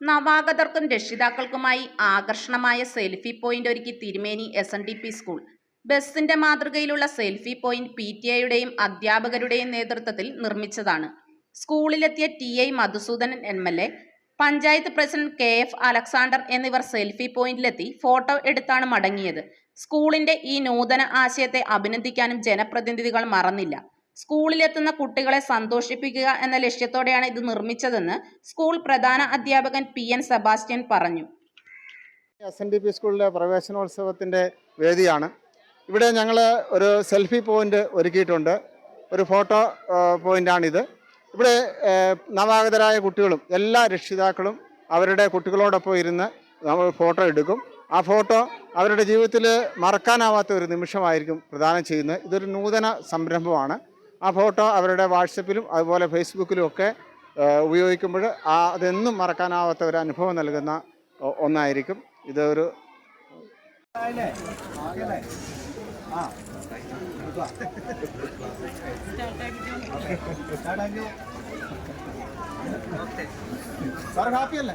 നവാഗതർക്കും രക്ഷിതാക്കൾക്കുമായി ആകർഷണമായ selfie point ഒരുക്കി Thirumeni S N D P school. ബസിന്റെ മാതൃകയിലുള്ള സെൽഫി പോയിന്റ് പി ടി ഐയുടെയും അധ്യാപകരുടെയും നേതൃത്വത്തിൽ നിർമ്മിച്ചതാണ്. സ്കൂളിലെത്തിയ T I Madhusoodanan M L A panchayat president K F Alexander എന്നിവർ സെൽഫി പോയിന്റിലെത്തി ഫോട്ടോ എടുത്താണ് മടങ്ങിയത്. സ്കൂളിന്റെ ഈ നൂതന ആശയത്തെ അഭിനന്ദിക്കാനും ജനപ്രതിനിധികൾ മറന്നില്ല. സ്കൂളിലെത്തുന്ന കുട്ടികളെ സന്തോഷിപ്പിക്കുക എന്ന ലക്ഷ്യത്തോടെയാണ് ഇത് നിർമ്മിച്ചതെന്ന് സ്കൂൾ പ്രധാന അധ്യാപകൻ പി എൻ സെബാസ്റ്റ്യൻ പറഞ്ഞു. എസ് എൻ ഡി പി സ്കൂളിലെ പ്രവേശനോത്സവത്തിന്റെ വേദിയാണ്. ഇവിടെ ഞങ്ങൾ ഒരു സെൽഫി പോയിന്റ് ഒരുക്കിയിട്ടുണ്ട്. ഒരു ഫോട്ടോ പോയിന്റാണിത്. ഇവിടെ നവാഗതരായ കുട്ടികളും എല്ലാ രക്ഷിതാക്കളും അവരുടെ കുട്ടികളോടൊപ്പം ഇരുന്ന് നമ്മൾ ഫോട്ടോ എടുക്കും. ആ ഫോട്ടോ അവരുടെ ജീവിതത്തിൽ മറക്കാനാവാത്ത ഒരു നിമിഷമായിരിക്കും പ്രദാനം ചെയ്യുന്നത്. ഇതൊരു നൂതന സംരംഭമാണ്. ആ ഫോട്ടോ അവരുടെ വാട്സപ്പിലും അതുപോലെ ഫേസ്ബുക്കിലും ഒക്കെ ഉപയോഗിക്കുമ്പോൾ ആ അതെന്നും മറക്കാനാവാത്ത ഒരു അനുഭവം നൽകുന്ന ഒന്നായിരിക്കും. ഇത് ഒരു സാർ ഹാപ്പിയല്ലേ?